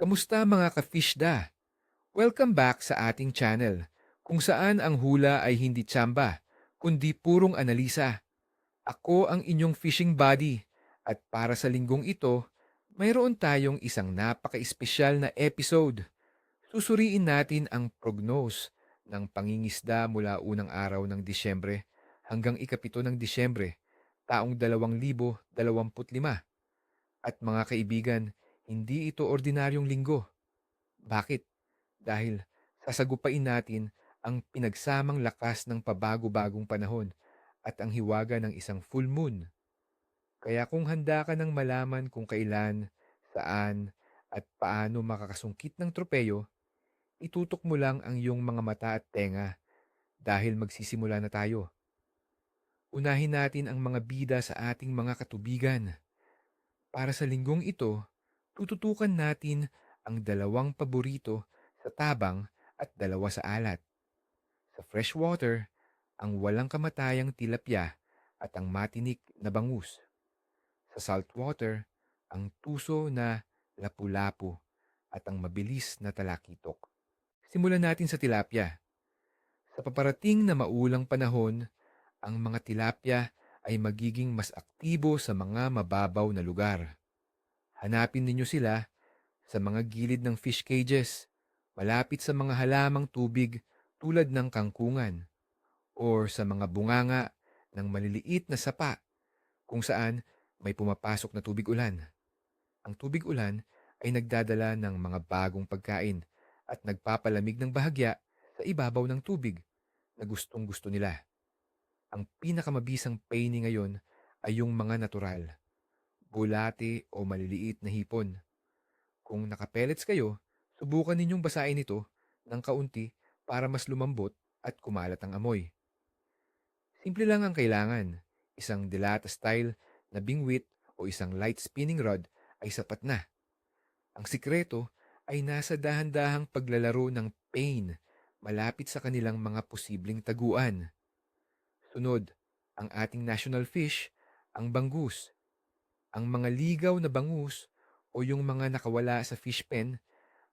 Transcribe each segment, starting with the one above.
Kamusta mga ka-fishda? Welcome back sa ating channel, kung saan ang hula ay hindi tsamba, kundi purong analisa. Ako ang inyong fishing buddy, at para sa linggong ito, mayroon tayong isang napaka-espesyal na episode. Susuriin natin ang prognose ng pangingisda mula unang araw ng Disyembre hanggang ikapito ng Disyembre, taong 2025. At mga kaibigan, hindi ito ordinaryong linggo. Bakit? Dahil sasagupain natin ang pinagsamang lakas ng pabago-bagong panahon at ang hiwaga ng isang full moon. Kaya kung handa ka ng malaman kung kailan, saan, at paano makakasungkit ng tropeyo, itutok mo lang ang iyong mga mata at tenga dahil magsisimula na tayo. Unahin natin ang mga bida sa ating mga katubigan. Para sa linggong ito, tututukan natin ang dalawang paborito sa tabang at dalawa sa alat. Sa freshwater, ang walang kamatayang tilapia at ang matinik na bangus. Sa saltwater, ang tuso na lapu-lapu at ang mabilis na talakitok. Simulan natin sa tilapia. Sa paparating na maulang panahon, ang mga tilapia ay magiging mas aktibo sa mga mababaw na lugar. Hanapin ninyo sila sa mga gilid ng fish cages, malapit sa mga halamang tubig tulad ng kangkungan, or sa mga bunganga ng maliliit na sapa kung saan may pumapasok na tubig ulan. Ang tubig ulan ay nagdadala ng mga bagong pagkain at nagpapalamig ng bahagya sa ibabaw ng tubig na gustong gusto nila. Ang pinakamabisang painting ngayon ay yung mga natural bulate o maliliit na hipon. Kung nakapellets kayo, subukan ninyong basain ito ng kaunti para mas lumambot at kumalat ang amoy. Simple lang ang kailangan. Isang delata style na bingwit o isang light spinning rod ay sapat na. Ang sikreto ay nasa dahan-dahang paglalaro ng pain malapit sa kanilang mga posibleng taguan. Sunod, ang ating national fish, ang bangus. Ang mga ligaw na bangus o yung mga nakawala sa fish pen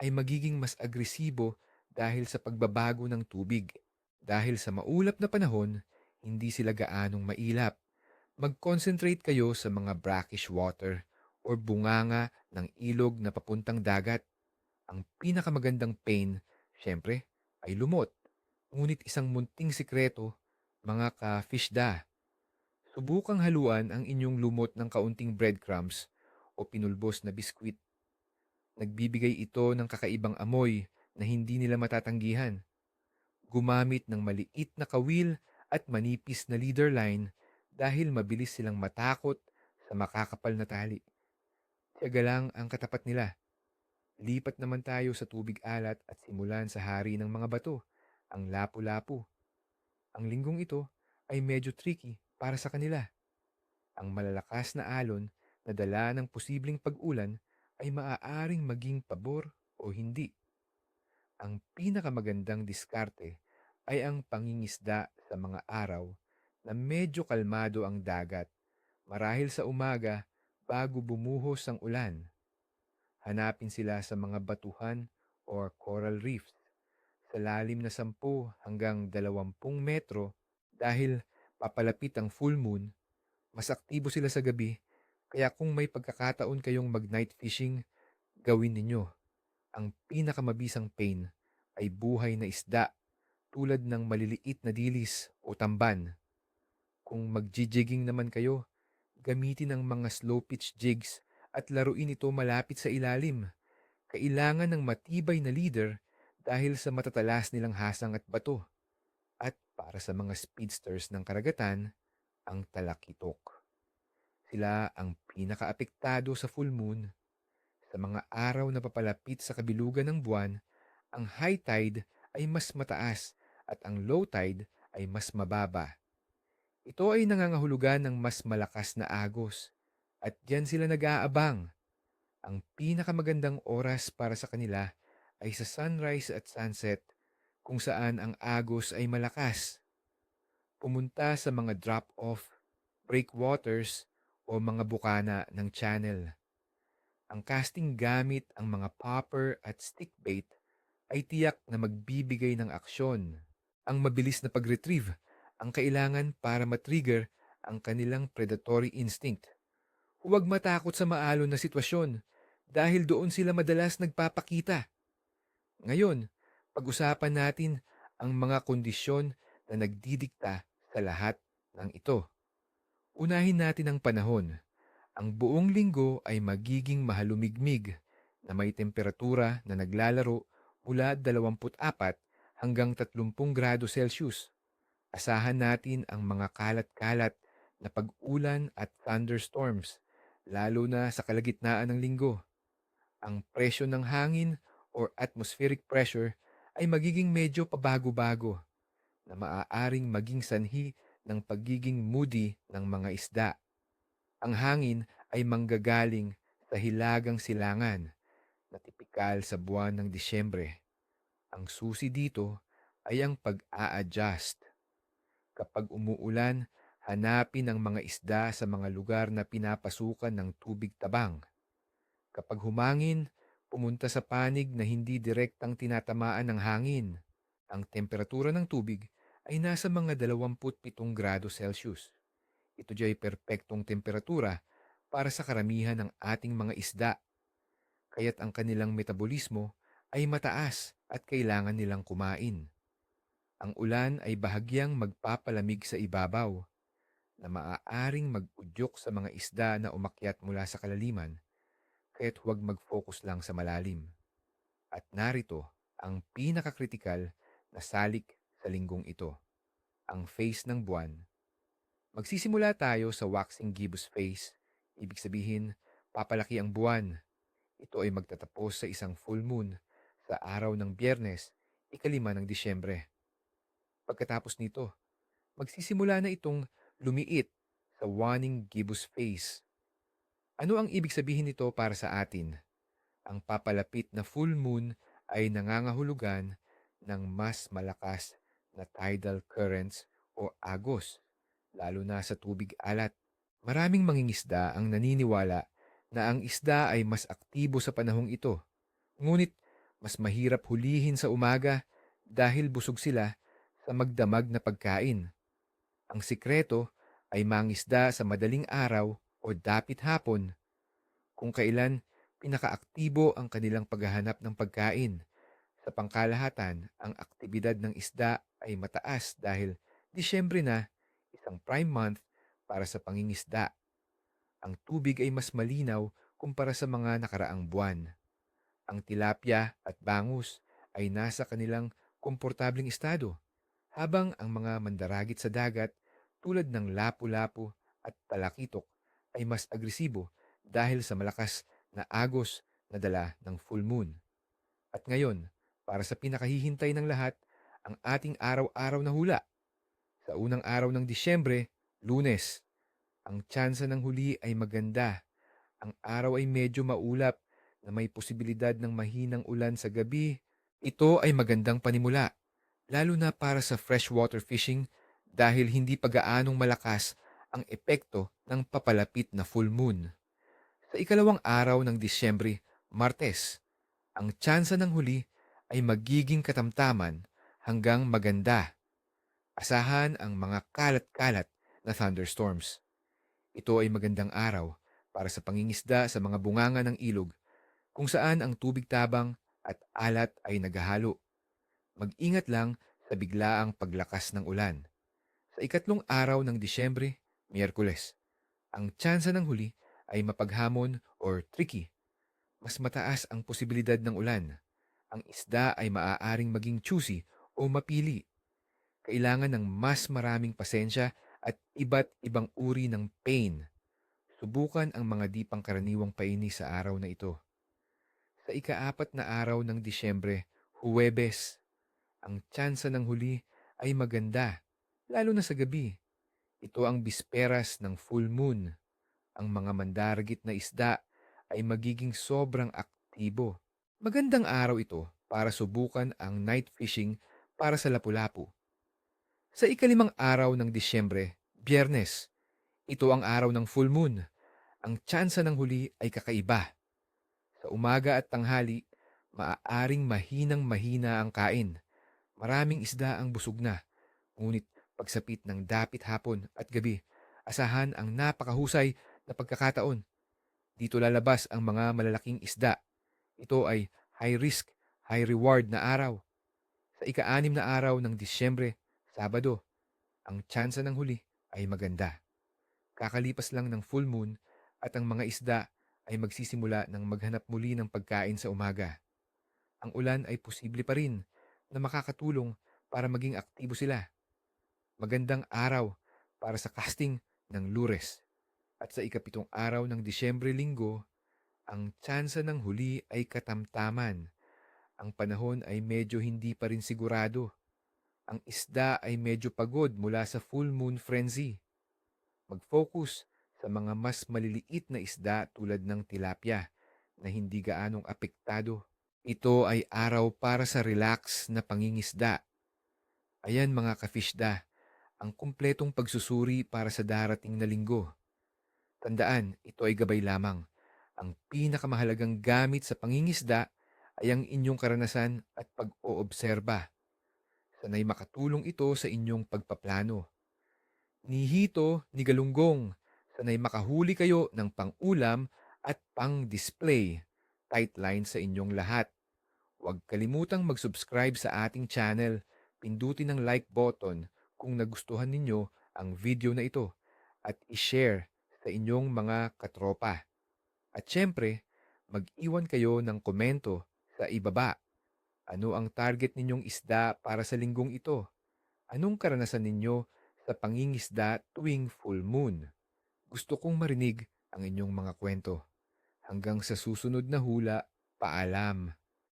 ay magiging mas agresibo dahil sa pagbabago ng tubig. Dahil sa maulap na panahon, hindi sila gaanong mailap. Mag-concentrate kayo sa mga brackish water or bunganga ng ilog na papuntang dagat. Ang pinakamagandang pain, syempre, ay lumot. Ngunit isang munting sikreto, mga ka-fishda, Subukang haluan ang inyong lumot ng kaunting breadcrumbs o pinulbos na biskwit. Nagbibigay ito ng kakaibang amoy na hindi nila matatanggihan. Gumamit ng maliit na kawil at manipis na leader line dahil mabilis silang matakot sa makakapal na tali. Tiyaga lang ang katapat nila. Lipat naman tayo sa tubig alat at simulan sa hari ng mga bato, ang lapu-lapu. Ang linggong ito ay medyo tricky para sa kanila. Ang malalakas na alon na dala ng posibleng pag-ulan ay maaaring maging pabor o hindi. Ang pinakamagandang diskarte ay ang pangingisda sa mga araw na medyo kalmado ang dagat marahil sa umaga bago bumuhos ang ulan. Hanapin sila sa mga batuhan or coral reefs sa lalim na 10 hanggang 20 metro dahil papalapit ang full moon, mas aktibo sila sa gabi, kaya kung may pagkakataon kayong mag-night fishing, gawin ninyo. Ang pinakamabisang pain ay buhay na isda tulad ng maliliit na dilis o tamban. Kung mag-jigging naman kayo, gamitin ang mga slow pitch jigs at laruin ito malapit sa ilalim. Kailangan ng matibay na leader dahil sa matatalas nilang hasang at bato. Para sa mga speedsters ng karagatan, ang talakitok. Sila ang pinakaapektado sa full moon. Sa mga araw na papalapit sa kabilugan ng buwan, ang high tide ay mas mataas at ang low tide ay mas mababa. Ito ay nangangahulugan ng mas malakas na agos at diyan sila nag-aabang. Ang pinakamagandang oras para sa kanila ay sa sunrise at sunset kung saan ang agos ay malakas. Pumunta sa mga drop-off, breakwaters o mga bukana ng channel. Ang casting gamit ang mga popper at stick bait ay tiyak na magbibigay ng aksyon. Ang mabilis na pag-retrieve ang kailangan para matrigger ang kanilang predatory instinct. Huwag matakot sa maalon na sitwasyon dahil doon sila madalas nagpapakita. Ngayon, pag-usapan natin ang mga kondisyon na nagdidikta sa lahat ng ito. Unahin natin ang panahon. Ang buong linggo ay magiging mahalumigmig na may temperatura na naglalaro mula 24 hanggang 30 grado Celsius. Asahan natin ang mga kalat-kalat na pag-ulan at thunderstorms, lalo na sa kalagitnaan ng linggo. Ang presyo ng hangin or atmospheric pressure ay magiging medyo pabago-bago na maaaring maging sanhi ng pagiging moody ng mga isda. Ang hangin ay manggagaling sa hilagang silangan na tipikal sa buwan ng Disyembre. Ang susi dito ay ang pag-a-adjust. Kapag umuulan, hanapin ang mga isda sa mga lugar na pinapasukan ng tubig tabang. Kapag humangin, pumunta sa panig na hindi direktang tinatamaan ng hangin. Ang temperatura ng tubig ay nasa mga 27 grado Celsius. Ito ay perpektong temperatura para sa karamihan ng ating mga isda. Kaya't ang kanilang metabolismo ay mataas at kailangan nilang kumain. Ang ulan ay bahagyang magpapalamig sa ibabaw na maaaring mag-udyok sa mga isda na umakyat mula sa kalaliman, kaya't huwag mag-focus lang sa malalim. At narito ang pinakakritikal na salik sa linggong ito, ang face ng buwan. Magsisimula tayo sa waxing gibbous face, ibig sabihin, papalaki ang buwan. Ito ay magtatapos sa isang full moon sa araw ng biyernes, ikalima ng Disyembre. Pagkatapos nito, magsisimula na itong lumiit sa waning gibbous face. Ano ang ibig sabihin nito para sa atin? Ang papalapit na full moon ay nangangahulugan ng mas malakas na tidal currents o agos, lalo na sa tubig alat. Maraming mangingisda ang naniniwala na ang isda ay mas aktibo sa panahong ito. Ngunit mas mahirap hulihin sa umaga dahil busog sila sa magdamag na pagkain. Ang sikreto ay mangisda sa madaling araw o dapit hapon kung kailan pinakaaktibo ang kanilang paghahanap ng pagkain. Sa pangkalahatan, ang aktibidad ng isda ay mataas dahil Disyembre na, isang prime month para sa pangingisda. Ang tubig ay mas malinaw kumpara sa mga nakaraang buwan. Ang tilapia at bangus ay nasa kanilang komportabling estado, habang ang mga mandaragit sa dagat tulad ng lapu-lapu at talakitok ay mas agresibo dahil sa malakas na agos na dala ng full moon. At ngayon, para sa pinakahihintay ng lahat, ang ating araw-araw na hula. Sa unang araw ng Disyembre, lunes, ang tsansa ng huli ay maganda. Ang araw ay medyo maulap na may posibilidad ng mahinang ulan sa gabi. Ito ay magandang panimula, lalo na para sa freshwater fishing dahil hindi pagaanong malakas ang epekto ng papalapit na full moon. Sa ikalawang araw ng Disyembre, Martes, ang tsansa ng huli ay magiging katamtaman hanggang maganda. Asahan ang mga kalat-kalat na thunderstorms. Ito ay magandang araw para sa pangingisda sa mga bunganga ng ilog kung saan ang tubig tabang at alat ay naghahalo. Mag-ingat lang sa biglaang paglakas ng ulan. Sa ikatlong araw ng Disyembre, Miyerkules, ang tsansa ng huli ay mapaghamon or tricky. Mas mataas ang posibilidad ng ulan. Ang isda ay maaaring maging choosy o mapili. Kailangan ng mas maraming pasensya at iba't ibang uri ng pain. Subukan ang mga di pangkaraniwang paini sa araw na ito. Sa ikaapat na araw ng Disyembre, Huwebes, ang tsansa ng huli ay maganda, lalo na sa gabi. Ito ang bisperas ng full moon. Ang mga mandaragit na isda ay magiging sobrang aktibo. Magandang araw ito para subukan ang night fishing para sa lapu-lapu. Sa ikalimang araw ng Disyembre, Biyernes, ito ang araw ng full moon. Ang tsansa ng huli ay kakaiba. Sa umaga at tanghali, maaaring mahinang mahina ang kain. Maraming isda ang busog na. Ngunit pagsapit ng dapit hapon at gabi, asahan ang napakahusay na pagkakataon. Dito lalabas ang mga malalaking isda. Ito ay high risk, high reward na araw. Sa ika-anim na araw ng Disyembre, Sabado, ang tsansa ng huli ay maganda. Kakalipas lang ng full moon at ang mga isda ay magsisimula ng maghanap muli ng pagkain sa umaga. Ang ulan ay posible pa rin na makakatulong para maging aktibo sila. Magandang araw para sa casting ng lures. At sa ikapitong araw ng Disyembre linggo, ang tsansa ng huli ay katamtaman. Ang panahon ay medyo hindi pa rin sigurado. Ang isda ay medyo pagod mula sa full moon frenzy. Mag-focus sa mga mas maliliit na isda tulad ng tilapia na hindi gaanong apektado. Ito ay araw para sa relax na pangingisda. Ayan mga kafishda, ang kumpletong pagsusuri para sa darating na linggo. Tandaan, ito ay gabay lamang. Ang pinakamahalagang gamit sa pangingisda ay ang inyong karanasan at pag-oobserba. Sanay makatulong ito sa inyong pagpaplano. Ni Hito, ni Galunggong, sanay makahuli kayo ng pang-ulam at pang-display. Tight line sa inyong lahat. Huwag kalimutang mag-subscribe sa ating channel. Pindutin ang like button kung nagustuhan ninyo ang video na ito at i-share sa inyong mga katropa. At syempre, mag-iwan kayo ng komento sa ibaba. Ano ang target ninyong isda para sa linggong ito? Anong karanasan ninyo sa pangingisda tuwing full moon? Gusto kong marinig ang inyong mga kwento. Hanggang sa susunod na hula, paalam.